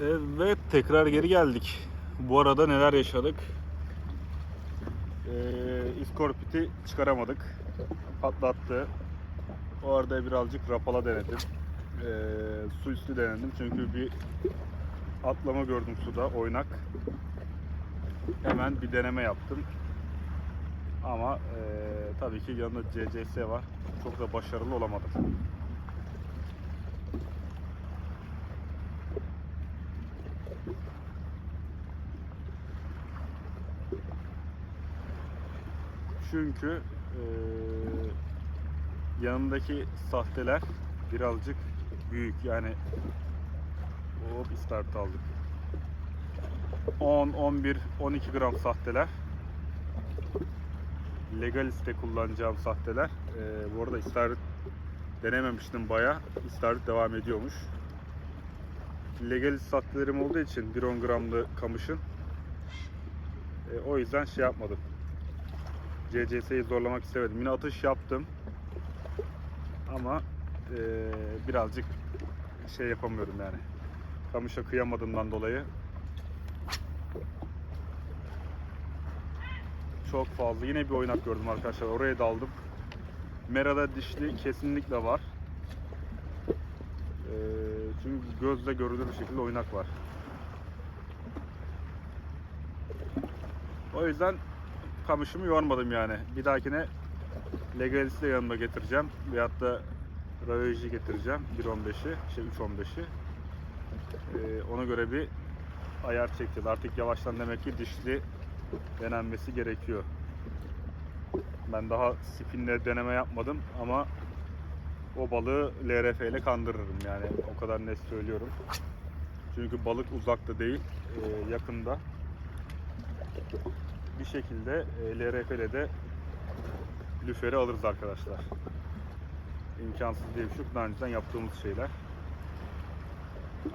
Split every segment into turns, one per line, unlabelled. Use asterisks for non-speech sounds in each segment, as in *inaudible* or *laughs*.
Evet tekrar geri geldik. Bu arada neler yaşadık? Ee, iskorpiti çıkaramadık. Patlattı. O arada birazcık rapala denedim. Ee, su üstü denedim çünkü bir atlama gördüm suda oynak. Hemen bir deneme yaptım. Ama ee, tabii ki yanında CCS var. Çok da başarılı olamadım. Çünkü eee, yanındaki sahteler birazcık büyük yani hop start aldık. 10, 11, 12 gram sahteler. Legaliste kullanacağım sahteler. Eee, bu arada istavrit denememiştim baya. İstavrit devam ediyormuş. Legalist sahtelerim olduğu için 1-10 gramlı kamışın. E, o yüzden şey yapmadım. CCS'yi zorlamak istemedim. Yine atış yaptım. Ama eee, birazcık şey yapamıyorum yani. Kamışa kıyamadığımdan dolayı. Çok fazla. Yine bir oynak gördüm arkadaşlar. Oraya daldım. Mera'da dişli kesinlikle var. Eee, çünkü gözle görülür bir şekilde oynak var. O yüzden kamışımı yormadım yani. Bir dahakine Legalist'i de yanıma getireceğim. Veyahut da Ravage'i getireceğim. 1.15'i, şey 3.15'i. Ee, ona göre bir ayar çekeceğiz. Artık yavaştan demek ki dişli denenmesi gerekiyor. Ben daha spinle deneme yapmadım ama o balığı LRF ile kandırırım yani o kadar net söylüyorum. Çünkü balık uzakta değil, e, yakında şekilde e, ile de lüferi alırız arkadaşlar. İmkansız diye bir şey yok. Daha önceden yaptığımız şeyler.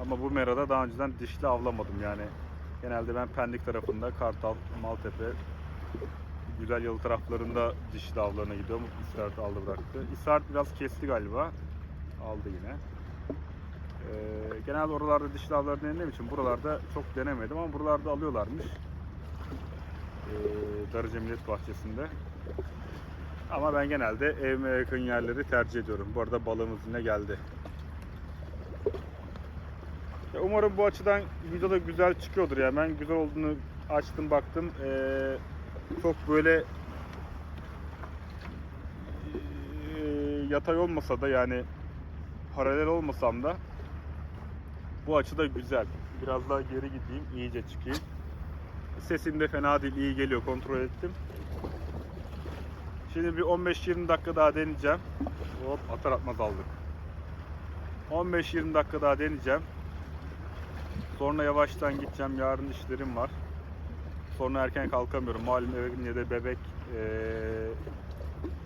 Ama bu merada daha önceden dişli avlamadım yani. Genelde ben Pendik tarafında, Kartal, Maltepe, Güzel Yalı taraflarında dişli avlarına gidiyorum. İstihbarat aldı bıraktı. İstihbarat biraz kesti galiba. Aldı yine. Ee, genelde oralarda dişli avları denediğim için buralarda çok denemedim ama buralarda alıyorlarmış Darıca Millet Bahçesi'nde. Ama ben genelde evime yakın yerleri tercih ediyorum. Bu arada balığımız yine geldi. Ya umarım bu açıdan videoda güzel çıkıyordur ya. Ben güzel olduğunu açtım baktım. Ee, çok böyle ee, yatay olmasa da yani paralel olmasam da bu açıda güzel. Biraz daha geri gideyim, iyice çıkayım. Sesim de fena değil, iyi geliyor. Kontrol ettim. Şimdi bir 15-20 dakika daha deneyeceğim. Hop atar atmaz aldık. 15-20 dakika daha deneyeceğim. Sonra yavaştan gideceğim. Yarın işlerim var. Sonra erken kalkamıyorum. Malum evimde de bebek eee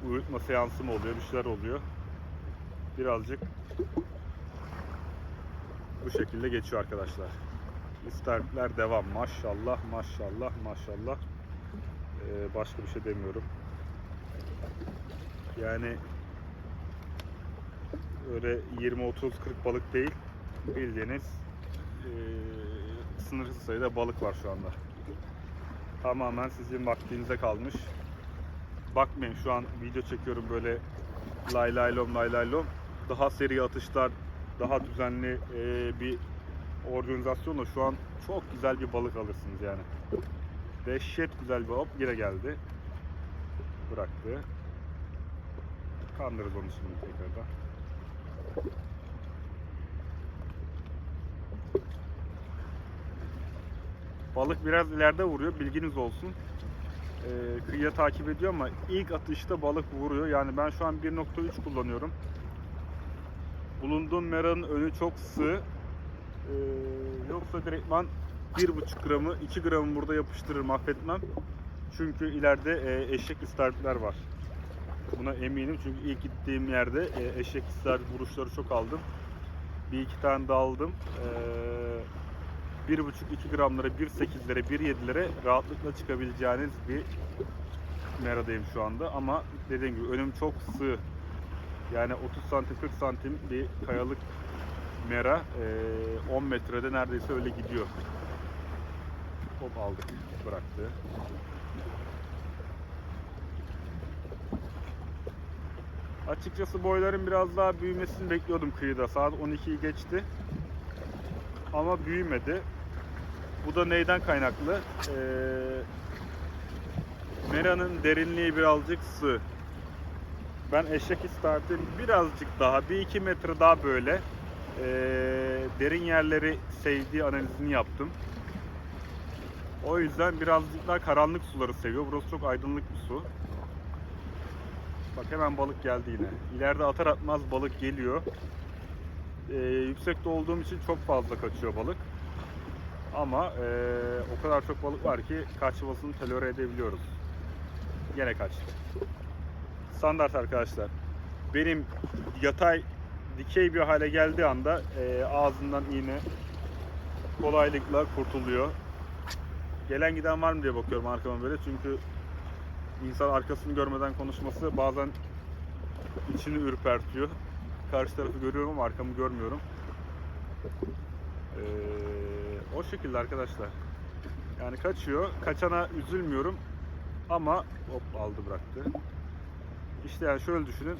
uyutma seansım oluyor. Bir şeyler oluyor. Birazcık bu şekilde geçiyor arkadaşlar. İsterler devam. Maşallah, maşallah, maşallah. Ee, başka bir şey demiyorum. Yani öyle 20 30 40 balık değil. Bildiğiniz ee, sınırsız sayıda balık var şu anda. Tamamen sizin vaktinize kalmış. Bakmayın şu an video çekiyorum böyle lay lay lom lay lay lom. Daha seri atışlar, daha düzenli ee, bir organizasyonla şu an çok güzel bir balık alırsınız yani. Dehşet güzel bir hop yine geldi. Bıraktı. Kandırırız onu şimdi tekrardan. Balık biraz ileride vuruyor bilginiz olsun. Ee, kıyıya takip ediyor ama ilk atışta balık vuruyor. Yani ben şu an 1.3 kullanıyorum. Bulunduğum meranın önü çok sığ. Ee, yoksa direktman 1,5 gramı 2 gramı burada yapıştırırım affetmem. Çünkü ileride e, eşek istavritler var. Buna eminim çünkü ilk gittiğim yerde e, eşek istavrit vuruşları çok aldım. Bir iki tane daha aldım. Ee, 1,5-2 gramlara, 1,8'lere, 1,7'lere rahatlıkla çıkabileceğiniz bir meradayım şu anda. Ama dediğim gibi önüm çok sığ. Yani 30 santim 40 santim bir kayalık mera e, 10 metrede neredeyse öyle gidiyor. Hop aldık bıraktı. Açıkçası boyların biraz daha büyümesini bekliyordum kıyıda. Saat 12'yi geçti. Ama büyümedi. Bu da neyden kaynaklı? Ee, Mera'nın derinliği birazcık sığ. Ben eşek isterdim birazcık daha, 1-2 metre daha böyle ee, derin yerleri sevdiği analizini yaptım. O yüzden birazcık daha karanlık suları seviyor. Burası çok aydınlık bir su. Bak hemen balık geldi yine. İleride atar atmaz balık geliyor. Ee, yüksekte olduğum için çok fazla kaçıyor balık. Ama ee, o kadar çok balık var ki kaçmasını tolere edebiliyoruz. Yine kaçtı. Standart arkadaşlar. Benim yatay dikey bir hale geldiği anda ee, ağzından iğne kolaylıkla kurtuluyor. Gelen giden var mı diye bakıyorum arkama böyle çünkü insan arkasını görmeden konuşması bazen içini ürpertiyor. Karşı tarafı görüyorum ama arkamı görmüyorum. Ee, o şekilde arkadaşlar. Yani kaçıyor. Kaçana üzülmüyorum. Ama hop aldı bıraktı. İşte yani şöyle düşünün.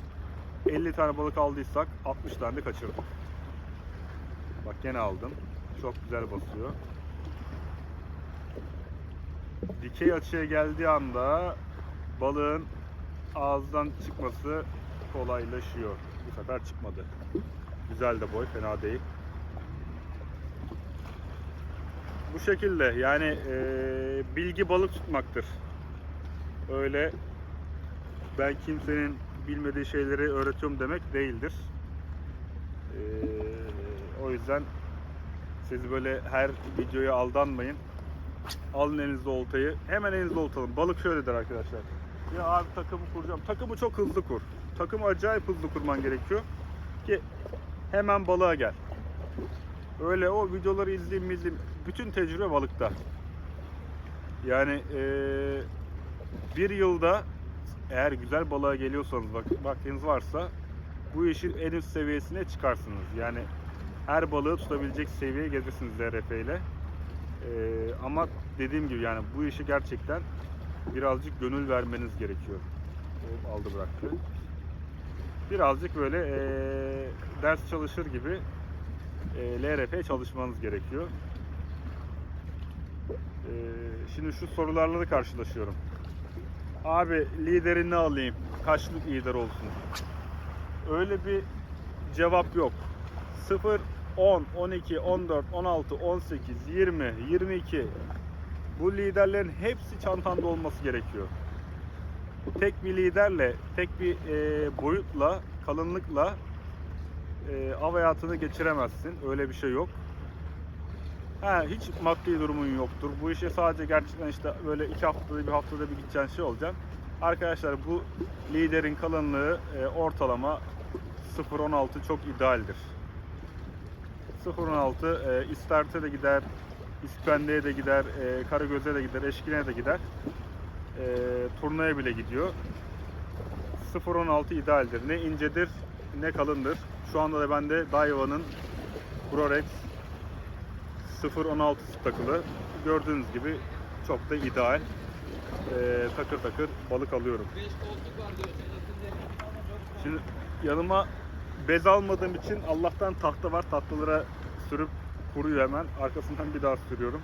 50 tane balık aldıysak 60 tane de kaçırdık. Bak gene aldım. Çok güzel basıyor. Dikey açıya geldiği anda balığın ağızdan çıkması kolaylaşıyor. Bu sefer çıkmadı. Güzel de boy, fena değil. Bu şekilde yani eee, bilgi balık tutmaktır. Öyle ben kimsenin bilmediği şeyleri öğretiyorum demek değildir. Eee, o yüzden siz böyle her videoya aldanmayın. Alın elinizde oltayı. Hemen elinizde oltalım. Balık şöyledir arkadaşlar. Ya abi takımı kuracağım. Takımı çok hızlı kur. Takımı acayip hızlı kurman gerekiyor. Ki hemen balığa gel. Öyle o videoları izleyeyim izleyeyim. Bütün tecrübe balıkta. Yani eee, bir yılda eğer güzel balığa geliyorsanız bak, vaktiniz varsa bu işin en üst seviyesine çıkarsınız. Yani her balığı tutabilecek seviyeye gelirsiniz ZRF ile. Ee, ama dediğim gibi yani bu işi gerçekten birazcık gönül vermeniz gerekiyor. Aldı bıraktı. Birazcık böyle eee, ders çalışır gibi eee LRF çalışmanız gerekiyor. Eee, şimdi şu sorularla da karşılaşıyorum. Abi lideri ne alayım? Kaçlık lider olsun? Öyle bir cevap yok. 0, 10, 12, 14, 16, 18, 20, 22 bu liderlerin hepsi çantanda olması gerekiyor. Tek bir liderle, tek bir e, boyutla, kalınlıkla e, av hayatını geçiremezsin. Öyle bir şey yok. Ha, hiç maddi durumun yoktur. Bu işe sadece gerçekten işte böyle iki haftada bir haftada bir gideceğin şey olacak. Arkadaşlar bu liderin kalınlığı e, ortalama 0.16 çok idealdir. 0.16 e, İstert'e de gider, İspendi'ye de gider, e, Karagöz'e de gider, Eşkin'e de gider. E, turnaya bile gidiyor. 0.16 idealdir. Ne incedir ne kalındır. Şu anda da bende Daiwa'nın Prorex 0.16 takılı. Gördüğünüz gibi çok da ideal. E, takır takır balık alıyorum. Şimdi yanıma bez almadığım için Allah'tan tahta var. Tahtalara sürüp kuruyor hemen. Arkasından bir daha sürüyorum.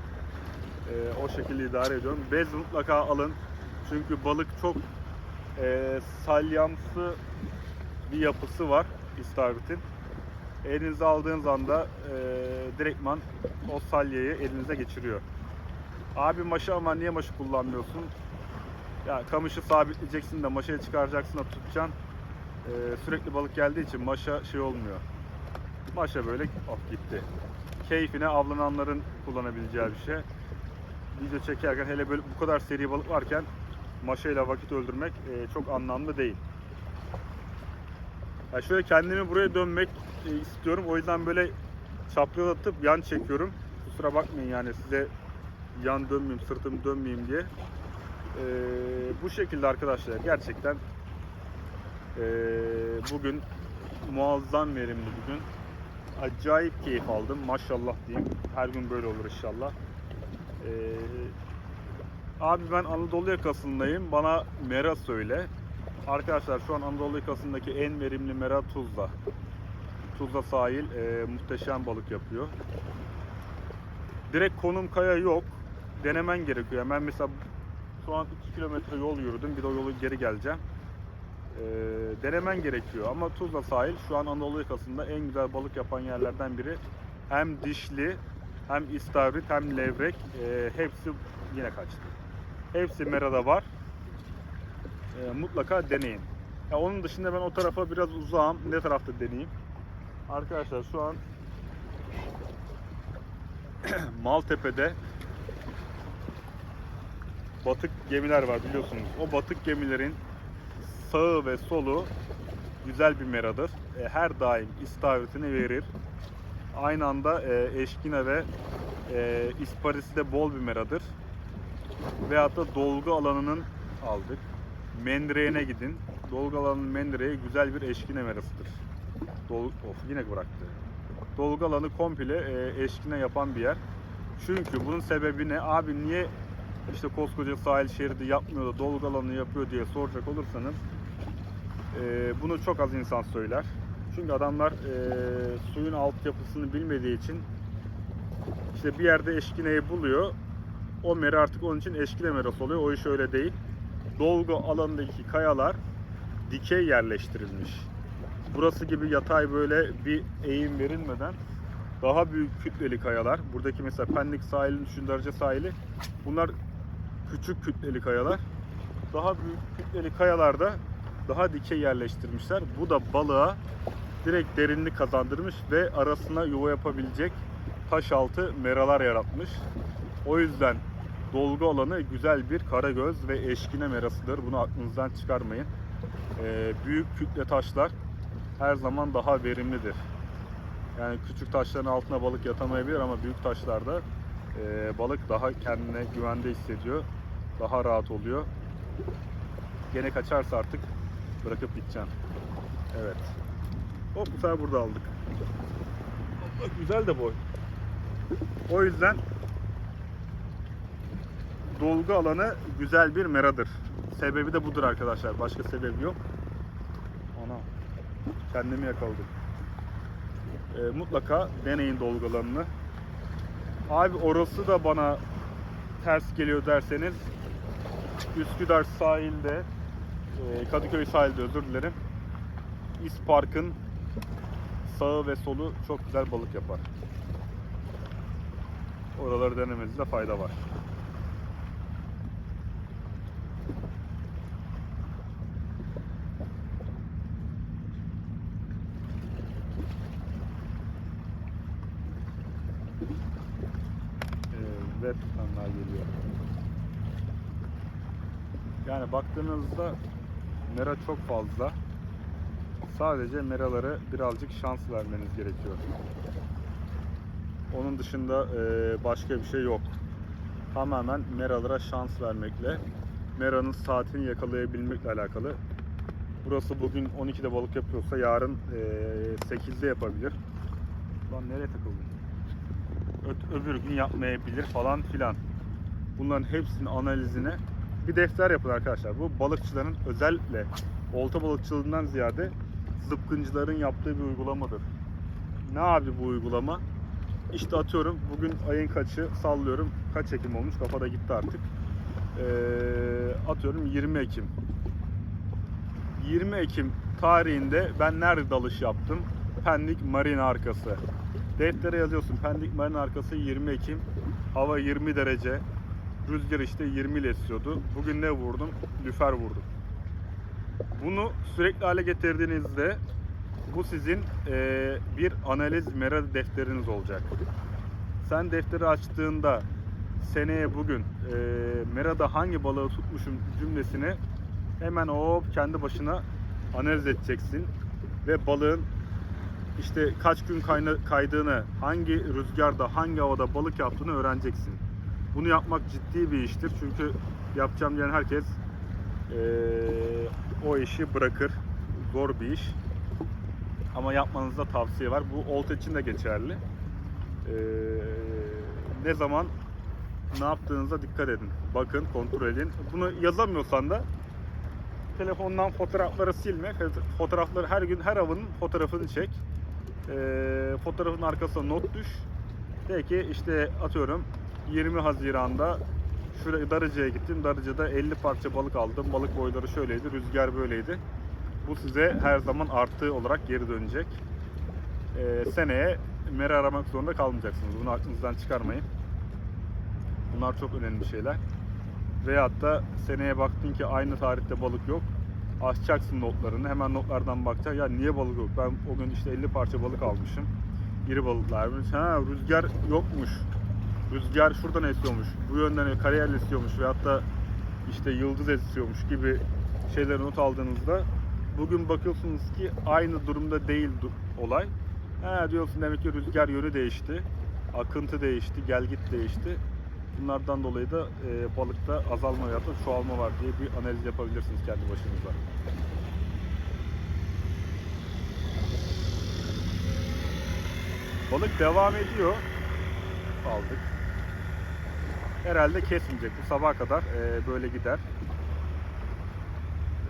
Ee, o şekilde idare ediyorum. Bez mutlaka alın. Çünkü balık çok e, salyamsı bir yapısı var istavritin. Elinize aldığınız anda e, direktman o salyayı elinize geçiriyor. Abi maşa ama niye maşı kullanmıyorsun? Ya kamışı sabitleyeceksin de maşayı çıkaracaksın da tutacaksın. Ee, sürekli balık geldiği için maşa şey olmuyor. Maşa böyle oh gitti. Keyfine avlananların kullanabileceği bir şey. Video çekerken hele böyle bu kadar seri balık varken maşayla vakit öldürmek e, çok anlamlı değil. Ya şöyle kendimi buraya dönmek e, istiyorum. O yüzden böyle çapraz atıp yan çekiyorum. Kusura bakmayın yani size yan dönmeyeyim, sırtım dönmeyeyim diye. Ee, bu şekilde arkadaşlar gerçekten ee, bugün muazzam verimli bugün. acayip keyif aldım. Maşallah diyeyim. Her gün böyle olur inşallah. Ee, abi ben Anadolu yakasındayım. Bana mera söyle. Arkadaşlar şu an Anadolu yakasındaki en verimli mera Tuzla. Tuzla sahil e, muhteşem balık yapıyor. Direkt konum kaya yok. Denemen gerekiyor. Ben mesela şu an 2 kilometre yol yürüdüm. Bir de o yolu geri geleceğim. Ee, denemen gerekiyor. Ama Tuzla sahil şu an Anadolu yakasında en güzel balık yapan yerlerden biri. Hem dişli, hem istavrit, hem levrek. Ee, hepsi yine kaçtı. Hepsi merada var. Ee, mutlaka deneyin. Ya onun dışında ben o tarafa biraz uzağım. Ne tarafta deneyeyim? Arkadaşlar şu an *clears throat* Maltepe'de batık gemiler var biliyorsunuz. O batık gemilerin sağı ve solu güzel bir meradır. E, her daim istavritini verir. Aynı anda e, eşkine ve e, isparisi de bol bir meradır. Veyahut da dolgu alanının aldık. Mendireğine gidin. Dolgu alanının mendireği güzel bir eşkine merasıdır. Dol of yine bıraktı. Dolgu alanı komple e, eşkine yapan bir yer. Çünkü bunun sebebi ne? Abi niye işte koskoca sahil şeridi yapmıyor da dolgu alanı yapıyor diye soracak olursanız e, bunu çok az insan söyler. Çünkü adamlar e, suyun altyapısını bilmediği için işte bir yerde eşkineyi buluyor. O mera artık onun için eşkine merası oluyor. O iş öyle değil. Dolgu alanındaki kayalar dikey yerleştirilmiş. Burası gibi yatay böyle bir eğim verilmeden daha büyük kütleli kayalar. Buradaki mesela Pendik sahilinin şu derece sahili. Bunlar küçük kütleli kayalar. Daha büyük kütleli kayalarda daha dikey yerleştirmişler. Bu da balığa direkt derinlik kazandırmış ve arasına yuva yapabilecek taş altı meralar yaratmış. O yüzden dolgu alanı güzel bir karagöz ve eşkine merasıdır. Bunu aklınızdan çıkarmayın. Ee, büyük kütle taşlar her zaman daha verimlidir. Yani küçük taşların altına balık yatamayabilir ama büyük taşlarda e, balık daha kendine güvende hissediyor. Daha rahat oluyor. Gene kaçarsa artık bırakıp gideceğim. Evet. Hop bu sefer burada aldık. Güzel de boy. O yüzden dolgu alanı güzel bir meradır. Sebebi de budur arkadaşlar. Başka sebebi yok. Kendimi yakaladım. Ee, mutlaka deneyin dolgu alanını. Abi orası da bana ters geliyor derseniz Üsküdar sahilde e, Kadıköy sahilde özür dilerim. İspark'ın sağı ve solu çok güzel balık yapar. Oraları denemenizde fayda var. Evet, tutanlar geliyor. Baktığınızda mera çok fazla. Sadece meraları birazcık şans vermeniz gerekiyor. Onun dışında e, başka bir şey yok. Tamamen meralara şans vermekle, meranın saatini yakalayabilmekle alakalı. Burası bugün 12'de balık yapıyorsa yarın e, 8'de yapabilir. Lan nereye takıldın? Ö- öbür gün yapmayabilir falan filan. Bunların hepsinin analizine bir defter yapın arkadaşlar. Bu balıkçıların özellikle olta balıkçılığından ziyade zıpkıncıların yaptığı bir uygulamadır. Ne abi bu uygulama? İşte atıyorum bugün ayın kaçı sallıyorum. Kaç Ekim olmuş kafada gitti artık. Ee, atıyorum 20 Ekim. 20 Ekim tarihinde ben nerede dalış yaptım? Pendik Marina arkası. Deftere yazıyorsun. Pendik Marina arkası 20 Ekim. Hava 20 derece. Rüzgar işte 20 ile esiyordu. Bugün ne vurdum? Lüfer vurdum. Bunu sürekli hale getirdiğinizde bu sizin eee, bir analiz mera defteriniz olacak. Sen defteri açtığında seneye bugün eee merada hangi balığı tutmuşum cümlesini hemen o kendi başına analiz edeceksin ve balığın işte kaç gün kaydığını, hangi rüzgarda, hangi havada balık yaptığını öğreneceksin. Bunu yapmak ciddi bir iştir çünkü yapacağım diyen herkes eee, o işi bırakır. Zor bir iş. Ama yapmanızda tavsiye var. Bu olta için de geçerli. Ee, ne zaman ne yaptığınıza dikkat edin. Bakın, kontrol edin. Bunu yazamıyorsan da telefondan fotoğrafları silme. Fotoğrafları her gün her avının fotoğrafını çek. Ee, fotoğrafın arkasına not düş. De ki işte atıyorum 20 Haziran'da şuraya Darıca'ya gittim. Darıca'da 50 parça balık aldım. Balık boyları şöyleydi, rüzgar böyleydi. Bu size her zaman artı olarak geri dönecek. Ee, seneye mera aramak zorunda kalmayacaksınız. Bunu aklınızdan çıkarmayın. Bunlar çok önemli şeyler. Veyahut da seneye baktın ki aynı tarihte balık yok. Açacaksın notlarını. Hemen notlardan bakacaksın. Ya niye balık yok? Ben o gün işte 50 parça balık almışım. İri balıklarmış. Ha rüzgar yokmuş. Rüzgar şuradan esiyormuş. Bu yönden karayel esiyormuş. Veyahut da işte yıldız esiyormuş gibi şeyleri not aldığınızda bugün bakıyorsunuz ki aynı durumda değil olay. Ha diyorsun demek ki rüzgar yönü değişti. Akıntı değişti, gelgit değişti. Bunlardan dolayı da e, balıkta azalma ya da çoğalma var diye bir analiz yapabilirsiniz kendi başınıza. Balık devam ediyor. Aldık. Herhalde kesmeyecek. Bu sabaha kadar e, böyle gider.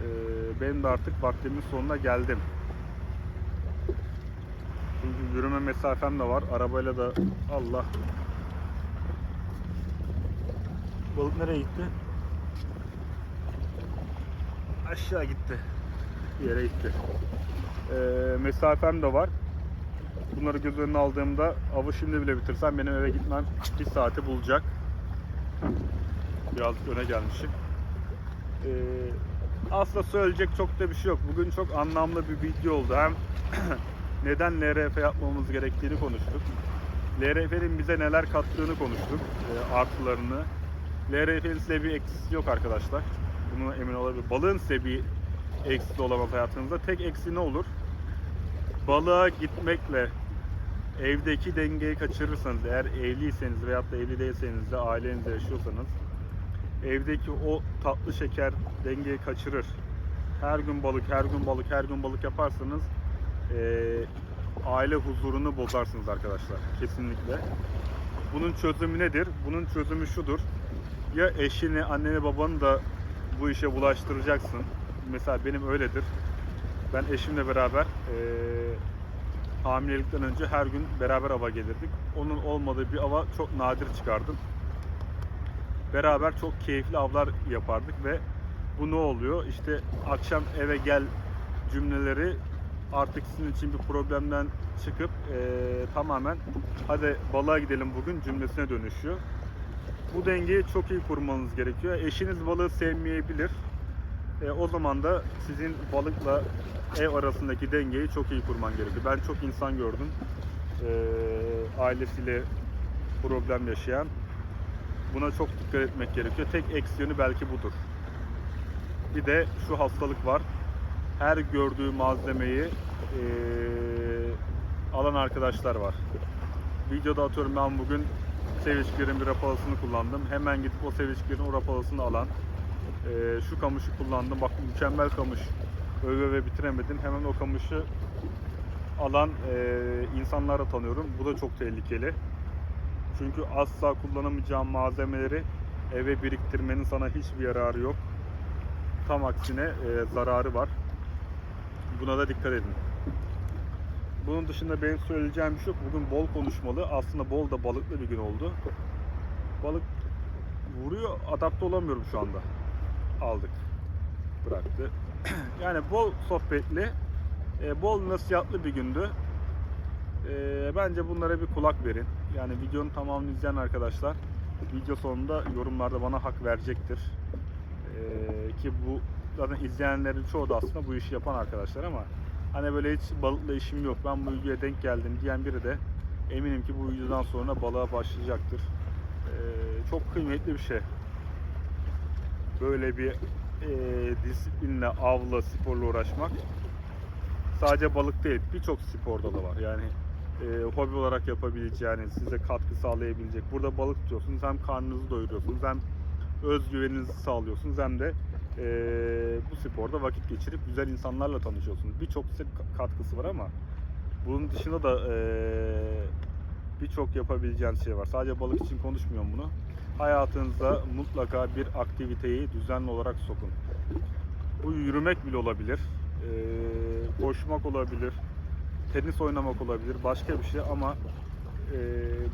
E, benim de artık vaktimin sonuna geldim. Çünkü yürüme mesafem de var. Arabayla da Allah. Balık nereye gitti? Aşağı gitti. Bir yere gitti. E, mesafem de var. Bunları göz önüne aldığımda avı şimdi bile bitirsem benim eve gitmem bir saati bulacak. Biraz öne gelmişim. Ee, aslında söyleyecek çok da bir şey yok. Bugün çok anlamlı bir video oldu. Hem *clears throat* neden LRF yapmamız gerektiğini konuştuk. LRF'nin bize neler kattığını konuştuk. e, artılarını. LRF'nin size bir eksisi yok arkadaşlar. Bunu emin olabilir. Balığın size bir eksisi olamaz hayatınızda. Tek eksi ne olur? Balığa gitmekle evdeki dengeyi kaçırırsanız eğer evliyseniz veyahut da evli değilseniz de ailenizle yaşıyorsanız evdeki o tatlı şeker dengeyi kaçırır. Her gün balık, her gün balık, her gün balık yaparsanız eee, aile huzurunu bozarsınız arkadaşlar. Kesinlikle. Bunun çözümü nedir? Bunun çözümü şudur. Ya eşini, anneni, babanı da bu işe bulaştıracaksın. Mesela benim öyledir. Ben eşimle beraber eee hamilelikten önce her gün beraber ava gelirdik. Onun olmadığı bir ava çok nadir çıkardım. Beraber çok keyifli avlar yapardık ve bu ne oluyor? İşte akşam eve gel cümleleri artık sizin için bir problemden çıkıp eee, tamamen hadi balığa gidelim bugün cümlesine dönüşüyor. Bu dengeyi çok iyi kurmanız gerekiyor. Eşiniz balığı sevmeyebilir. E, o zaman da sizin balıkla ev arasındaki dengeyi çok iyi kurman gerekiyor. Ben çok insan gördüm. E, ailesiyle problem yaşayan. Buna çok dikkat etmek gerekiyor. Tek eksi yönü belki budur. Bir de şu hastalık var. Her gördüğü malzemeyi e, alan arkadaşlar var. Videoda atıyorum ben bugün Sevişgir'in bir rapalasını kullandım. Hemen gidip o Sevişgir'in o rapalasını alan ee, şu kamışı kullandım. Bak mükemmel kamış. Öve öve bitiremedim. Hemen o kamışı alan e, insanlara tanıyorum. Bu da çok tehlikeli. Çünkü asla kullanamayacağın malzemeleri eve biriktirmenin sana hiçbir yararı yok. Tam aksine e, zararı var. Buna da dikkat edin. Bunun dışında benim söyleyeceğim bir şey yok. Bugün bol konuşmalı. Aslında bol da balıklı bir gün oldu. Balık vuruyor. Adapte olamıyorum şu anda aldık. Bıraktı. *clears throat* yani bol sohbetli, e, bol nasihatlı bir gündü. E, bence bunlara bir kulak verin. Yani videonun tamamını izleyen arkadaşlar video sonunda yorumlarda bana hak verecektir. E, ki bu zaten izleyenlerin çoğu da aslında bu işi yapan arkadaşlar ama hani böyle hiç balıkla işim yok ben bu videoya denk geldim diyen biri de eminim ki bu videodan sonra balığa başlayacaktır. E, çok kıymetli bir şey böyle bir e, disiplinle, avla, sporla uğraşmak sadece balık değil, birçok sporda da var. Yani e, hobi olarak yapabileceğiniz, size katkı sağlayabilecek. Burada balık tutuyorsunuz, hem karnınızı doyuruyorsunuz, hem özgüveninizi sağlıyorsunuz, hem de e, bu sporda vakit geçirip güzel insanlarla tanışıyorsunuz. Birçok katkısı var ama Bunun dışında da eee, birçok yapabileceğiniz şey var. Sadece balık için konuşmuyorum bunu. Hayatınıza mutlaka bir aktiviteyi düzenli olarak sokun. Bu yürümek bile olabilir, koşmak olabilir, tenis oynamak olabilir, başka bir şey ama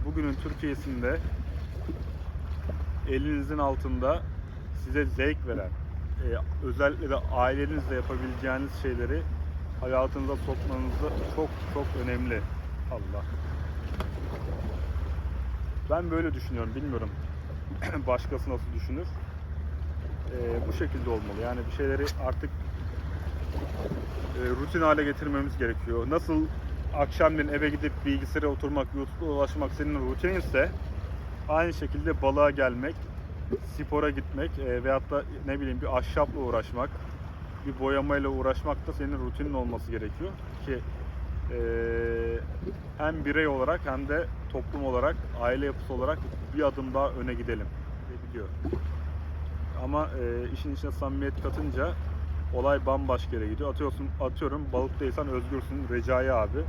bugünün Türkiye'sinde elinizin altında size zevk veren, özellikle de ailenizle yapabileceğiniz şeyleri hayatınıza sokmanız da çok çok önemli. Allah. Ben böyle düşünüyorum, bilmiyorum. *clears throat* Başkası nasıl düşünür? Ee, bu şekilde olmalı. Yani bir şeyleri artık e, rutin hale getirmemiz gerekiyor. Nasıl akşamleyin eve gidip bilgisayara oturmak, YouTube'da ulaşmak senin rutininse aynı şekilde balığa gelmek, spora gitmek e, veyahut da ne bileyim bir ahşapla uğraşmak, bir boyamayla uğraşmak da senin rutinin olması gerekiyor ki e, hem birey olarak hem de toplum olarak, aile yapısı olarak bir adım daha öne gidelim gidiyor. Ama e, işin içine samimiyet katınca olay bambaşka yere gidiyor. Atıyorsun, atıyorum balıktaysan özgürsün Recai abi.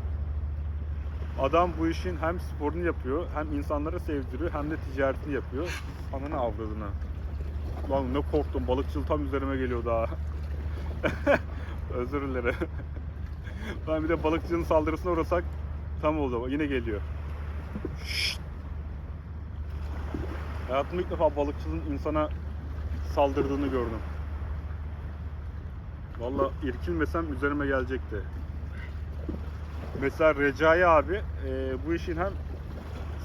Adam bu işin hem sporunu yapıyor, hem insanlara sevdiriyor, hem de ticaretini yapıyor. Ananı avradına. Lan ne korktum, balıkçıl tam üzerime geliyor daha. *laughs* Özür dilerim. *laughs* Lan bir de balıkçının saldırısına uğrasak tam oldu. Yine geliyor. Şşt. Hayatımda ilk defa balıkçının insana saldırdığını gördüm. Valla irkilmesem üzerime gelecekti. Mesela Recai abi e, bu işin hem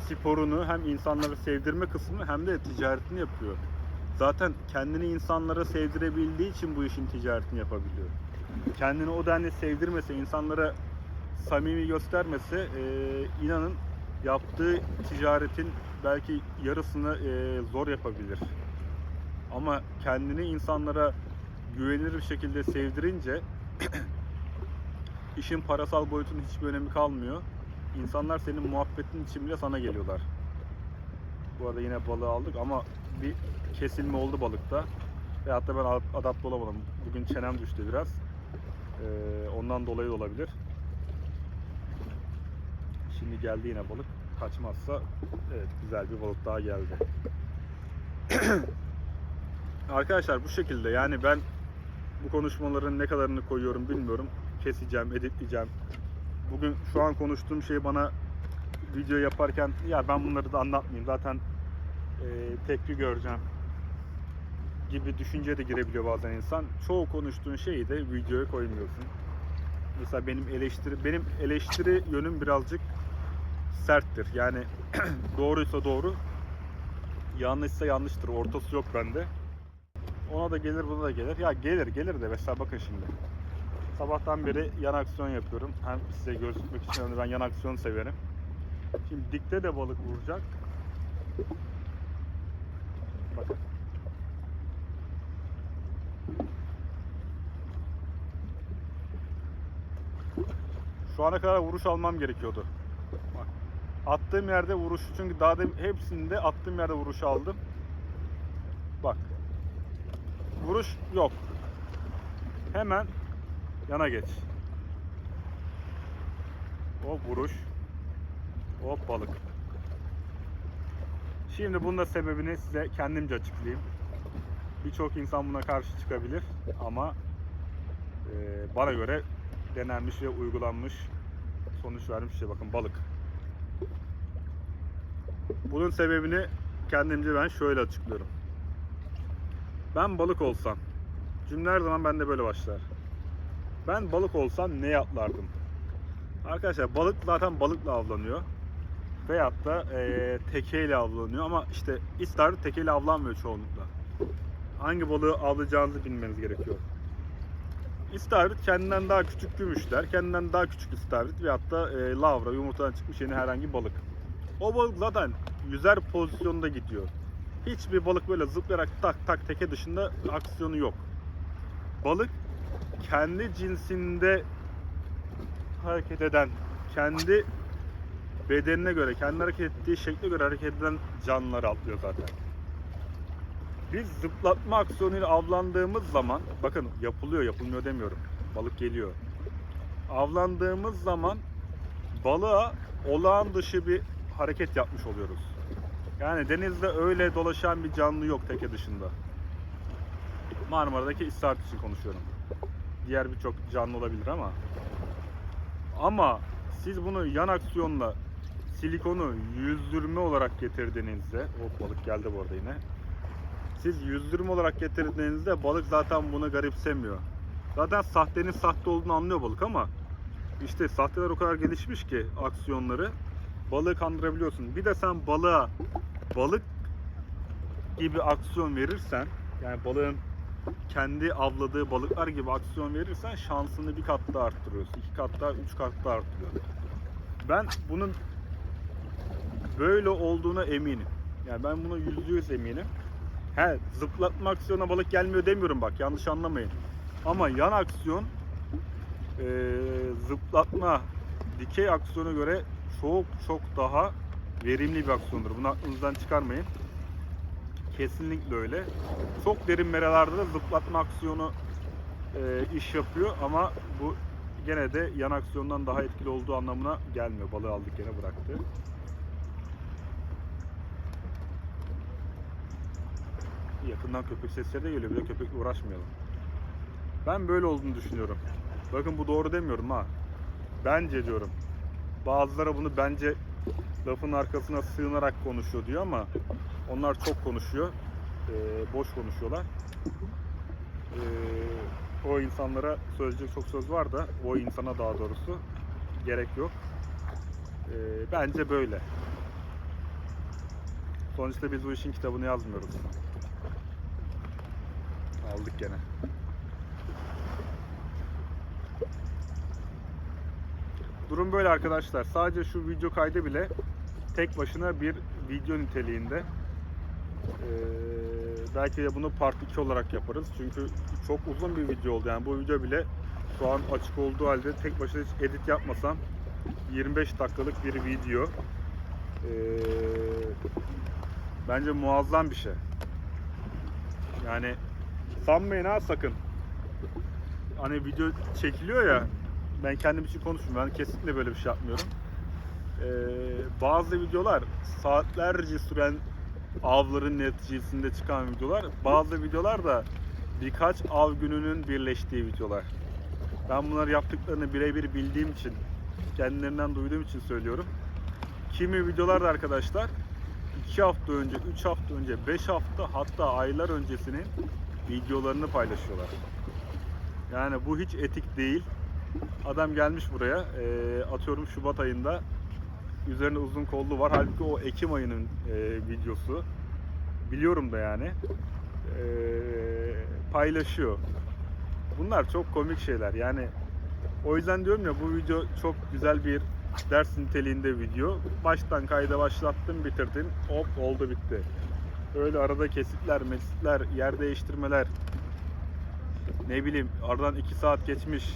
sporunu hem insanları sevdirme kısmını hem de ticaretini yapıyor. Zaten kendini insanlara sevdirebildiği için bu işin ticaretini yapabiliyor. Kendini o denli sevdirmese, insanlara samimi göstermese e, inanın yaptığı ticaretin belki yarısını e, zor yapabilir. Ama kendini insanlara güvenilir bir şekilde sevdirince *clears throat* işin parasal boyutunun hiçbir önemi kalmıyor. İnsanlar senin muhabbetin için bile sana geliyorlar. Bu arada yine balığı aldık ama bir kesilme oldu balıkta. Ve hatta ben ad- adapte olamadım. Bugün çenem düştü biraz. Ee, ondan dolayı da olabilir. Şimdi geldi yine balık. Kaçmazsa evet güzel bir balık daha geldi. *clears throat* Arkadaşlar bu şekilde yani ben bu konuşmaların ne kadarını koyuyorum bilmiyorum. Keseceğim, editleyeceğim. Bugün şu an konuştuğum şey bana video yaparken ya ben bunları da anlatmayayım zaten e, tepki göreceğim gibi düşünce de girebiliyor bazen insan. Çoğu konuştuğun şeyi de videoya koymuyorsun. Mesela benim eleştiri benim eleştiri yönüm birazcık serttir. Yani *clears throat* doğruysa doğru, yanlışsa yanlıştır. Ortası yok bende. Ona da gelir, buna da gelir. Ya gelir, gelir de mesela bakın şimdi. Sabahtan beri yan aksiyon yapıyorum. Hem size gözükmek için ben yan aksiyon severim. Şimdi dikte de balık vuracak. Bakın. Şu ana kadar vuruş almam gerekiyordu. Attığım yerde vuruş çünkü daha da hepsinde attığım yerde vuruş aldım. Bak. Vuruş yok. Hemen yana geç. O vuruş. Hop balık. Şimdi bunun da sebebini size kendimce açıklayayım. Birçok insan buna karşı çıkabilir ama bana göre denenmiş ve uygulanmış sonuç vermiş şey. Bakın balık. Bunun sebebini kendimce ben şöyle açıklıyorum. Ben balık olsam, cümle her zaman bende böyle başlar. Ben balık olsam ne atlardım? Arkadaşlar balık zaten balıkla avlanıyor. Veyahut da e, tekeyle avlanıyor ama işte istavrit tekeyle avlanmıyor çoğunlukla. Hangi balığı avlayacağınızı bilmeniz gerekiyor. İstavrit kendinden daha küçük gümüşler, kendinden daha küçük istavrit veyahut da e, lavra, yumurtadan çıkmış yeni herhangi balık. O balık zaten yüzer pozisyonda gidiyor. Hiçbir balık böyle zıplayarak tak tak teke dışında aksiyonu yok. Balık kendi cinsinde hareket eden, kendi bedenine göre, kendi hareket ettiği şekle göre hareket eden canlıları atlıyor zaten. Biz zıplatma aksiyonuyla avlandığımız zaman, bakın yapılıyor, yapılmıyor demiyorum. Balık geliyor. Avlandığımız zaman balığa olağan dışı bir hareket yapmış oluyoruz. Yani denizde öyle dolaşan bir canlı yok teke dışında. Marmara'daki istavrit için konuşuyorum. Diğer birçok canlı olabilir ama. Ama siz bunu yan aksiyonla silikonu yüzdürme olarak getirdiğinizde, o balık geldi bu arada yine. Siz yüzdürme olarak getirdiğinizde balık zaten bunu garipsemiyor. Zaten sahtenin sahte olduğunu anlıyor balık ama işte sahteler o kadar gelişmiş ki aksiyonları balığı kandırabiliyorsun. Bir de sen balığa balık gibi aksiyon verirsen yani balığın kendi avladığı balıklar gibi aksiyon verirsen şansını bir kat daha arttırıyorsun. iki kat daha, üç kat daha arttırıyor. Ben bunun böyle olduğuna eminim. Yani ben buna yüzde yüz eminim. He, zıplatma aksiyona balık gelmiyor demiyorum bak yanlış anlamayın. Ama yan aksiyon e, zıplatma dikey aksiyona göre çok çok daha verimli bir aksiyondur. Bunu aklınızdan çıkarmayın. Kesinlikle öyle. Çok derin meralarda da zıplatma aksiyonu e, iş yapıyor ama bu gene de yan aksiyondan daha etkili olduğu anlamına gelmiyor. Balığı aldık gene bıraktı. Yakından köpek sesleri de geliyor. Bir de köpekle uğraşmayalım. Ben böyle olduğunu düşünüyorum. Bakın bu doğru demiyorum ha. Bence diyorum. Bazıları bunu bence lafın arkasına sığınarak konuşuyor diyor ama onlar çok konuşuyor. Ee, boş konuşuyorlar. Ee, o insanlara söyleyecek çok söz var da o insana daha doğrusu gerek yok. Ee, bence böyle. Sonuçta biz bu işin kitabını yazmıyoruz. Aldık gene. Durum böyle arkadaşlar. Sadece şu video kaydı bile tek başına bir video niteliğinde. Ee, belki de bunu part 2 olarak yaparız. Çünkü çok uzun bir video oldu. Yani bu video bile şu an açık olduğu halde tek başına hiç edit yapmasam 25 dakikalık bir video. Ee, bence muazzam bir şey. Yani sanmayın ha sakın. Hani video çekiliyor ya ben kendim için konuşmuyorum. Ben kesinlikle böyle bir şey yapmıyorum. Ee, bazı videolar saatlerce süren avların neticesinde çıkan videolar. Bazı videolar da birkaç av gününün birleştiği videolar. Ben bunları yaptıklarını birebir bildiğim için, kendilerinden duyduğum için söylüyorum. Kimi videolar da arkadaşlar 2 hafta önce, 3 hafta önce, 5 hafta hatta aylar öncesinin videolarını paylaşıyorlar. Yani bu hiç etik değil. Adam gelmiş buraya, e, atıyorum Şubat ayında üzerine uzun kollu var. Halbuki o Ekim ayının e, videosu. Biliyorum da yani. E, paylaşıyor. Bunlar çok komik şeyler. Yani o yüzden diyorum ya bu video çok güzel bir ders niteliğinde video. Baştan kayda başlattın, bitirdin. Hop oldu bitti. Öyle arada kesitler, mesitler, yer değiştirmeler. Ne bileyim aradan 2 saat geçmiş.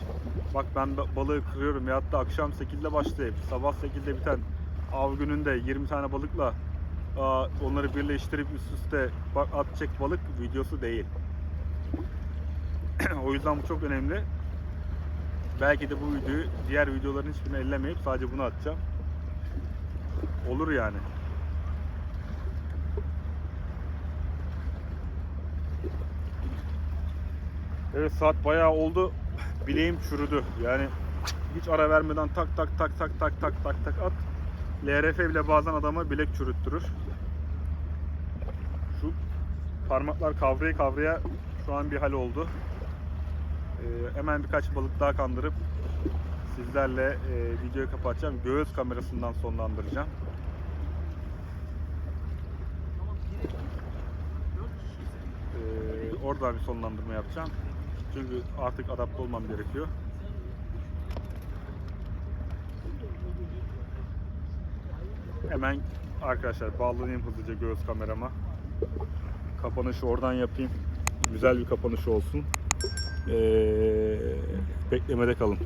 Bak ben ba- balığı kırıyorum ya da akşam 8'de başlayıp sabah 8'de biten av gününde 20 tane balıkla onları birleştirip üst üste bak at çek balık videosu değil. *clears throat* o yüzden bu çok önemli. Belki de bu videoyu diğer videoların hiçbirini ellemeyip sadece bunu atacağım. Olur yani. Evet saat bayağı oldu. Bileğim çürüdü. Yani hiç ara vermeden tak tak tak tak tak tak tak tak at. LRF bile bazen adamı bilek çürüttürür. Şu parmaklar kavraya kavraya şu an bir hal oldu. Ee, hemen birkaç balık daha kandırıp sizlerle e, videoyu kapatacağım. Göğüs kamerasından sonlandıracağım. Ee, oradan bir sonlandırma yapacağım. Çünkü artık adapte olmam gerekiyor. Hemen arkadaşlar bağlanayım hızlıca göğüs kamerama. Kapanışı oradan yapayım. Güzel bir kapanış olsun. Ee, beklemede kalın.